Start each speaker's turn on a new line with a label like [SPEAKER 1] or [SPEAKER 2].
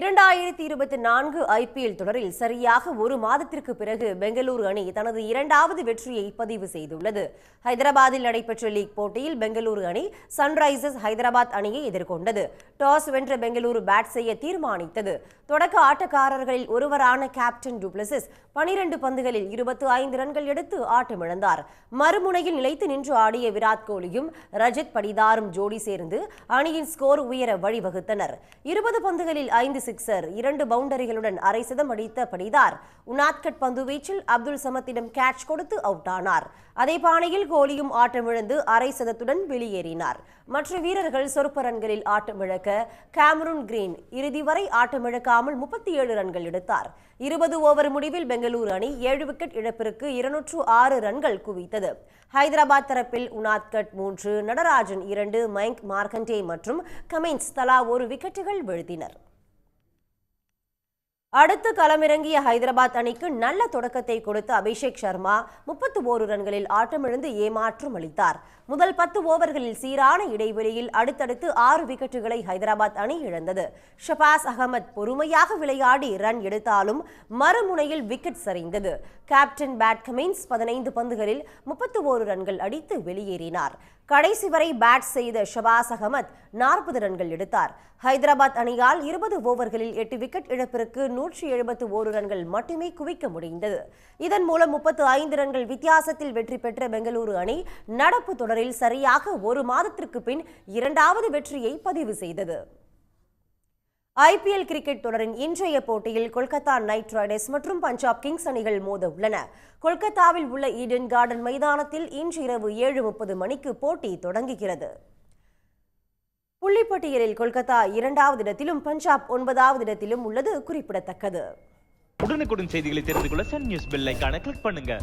[SPEAKER 1] இரண்டாயிரத்தி இருபத்தி நான்கு ஐபிஎல் தொடரில் சரியாக ஒரு மாதத்திற்கு பிறகு பெங்களூரு அணி தனது இரண்டாவது வெற்றியை பதிவு செய்துள்ளது. ஹைதராபாத்தில் நடைபெற்ற லீக் போட்டியில் பெங்களூரு அணி சன்ரைசர்ஸ் ஹைதராபாத் அணியை எதிர்கொண்டது. டாஸ் வென்ற பெங்களூரு பேட் செய்ய தீர்மானித்தது. தொடக்க ஆட்டக்காரர்களில் ஒருவரான கேப்டன் டுப்ளசிஸ் பனிரெண்டு பந்துகளில் இருபத்தி ஐந்து ரன்கள் எடுத்து ஆட்டமிழந்தார். மறுமுனையில் நிலைத்து நின்று ஆடிய விராட் கோலியும் ரஜத் படிதாரும் ஜோடி சேர்ந்து அணியின் ஸ்கோர் உயர வழிவகுத்தனர். இருபது பந்துகளில் ஐந்து சிக்ஸர் இரண்டு பவுண்டரிகளுடன் அரை சதம் அடித்த படிதார் உனாத்கட் பந்து வீச்சில் அப்துல் சமத்திடம் கேட்ச் கொடுத்து அவுட் ஆனார். அதே பாணியில் கோலியும் ஆட்டமிழந்து அரை சதத்துடன் வெளியேறினார். மற்ற வீரர்கள் சொற்ப ரன்களில் ஆட்டமிழக்க கேமரூன் கிரீன் இறுதி வரை ஆட்டமிழக்காமல் முப்பத்தி ஏழு ரன்கள் எடுத்தார். இருபது ஓவர் முடிவில் பெங்களூரு அணி ஏழு விக்கெட் இழப்பிற்கு இருநூற்று ஆறு ரன்கள் குவித்தது. ஹைதராபாத் தரப்பில் உனாத்கட் மூன்று நடராஜன் இரண்டு மயங்க் மார்க்கண்டே மற்றும் கமின்ஸ் தலா ஒரு விக்கெட்டுகள் வீழ்த்தினர். அடுத்து களமிறங்கிய ஹைதராபாத் அணிக்கு நல்ல தொடக்கத்தை கொடுத்த அபிஷேக் சர்மா முப்பத்து ஓரு ரன்களில் ஆட்டமிழந்து ஏமாற்றம் அளித்தார். முதல் பத்து ஓவர்களில் சீரான இடைவெளியில் அடுத்தடுத்து ஆறு விக்கெட்டுகளை ஹைதராபாத் அணி இழந்தது. ஷபாஸ் அகமத் பொறுமையாக விளையாடி ரன் எடுத்தாலும் மறுமுனையில் விக்கெட் சரிந்தது. கேப்டன் பேட் கமின்ஸ் பதினைந்து பந்துகளில் முப்பத்து ஓரு ரன்கள் அடித்து வெளியேறினார். கடைசி வரை பேட் செய்த ஷபாஸ் அகமத் நாற்பது ரன்கள் எடுத்தார். ஹைதராபாத் அணியால் இருபது ஓவர்களில் எட்டு விக்கெட் இழப்பிற்கு நூற்றி எழுபத்து ஓரு ரன்கள் மட்டுமே குவிக்க முடிந்தது. இதன் மூலம் முப்பத்து ஐந்து ரன்கள் வித்தியாசத்தில் வெற்றி பெற்ற பெங்களூரு அணி நடப்பு தொடரில் சரியாக ஒரு மாதத்திற்கு பின் இரண்டாவது வெற்றியை பதிவு செய்தது. ஐபிஎல் கிரிக்கெட் தொடரின் இன்றைய போட்டியில் கொல்கத்தா நைட் ரைடர்ஸ் மற்றும் பஞ்சாப் கிங்ஸ் அணிகள் மோத உள்ளன கொல்கத்தாவில் உள்ள ஈடன் கார்டன் மைதானத்தில் இன்று இரவு ஏழு முப்பது மணிக்கு போட்டி தொடங்குகிறது. புள்ளிப்பட்டியலில் கொல்கத்தா இரண்டாவது இடத்திலும் பஞ்சாப் ஒன்பதாவது இடத்திலும் உள்ளது குறிப்பிடத்தக்கது.
[SPEAKER 2] உடனுக்குடன் செய்திகளை தெரிந்து கொள்ள சன் நியூஸ் பெல் கிளிக் பண்ணுங்க.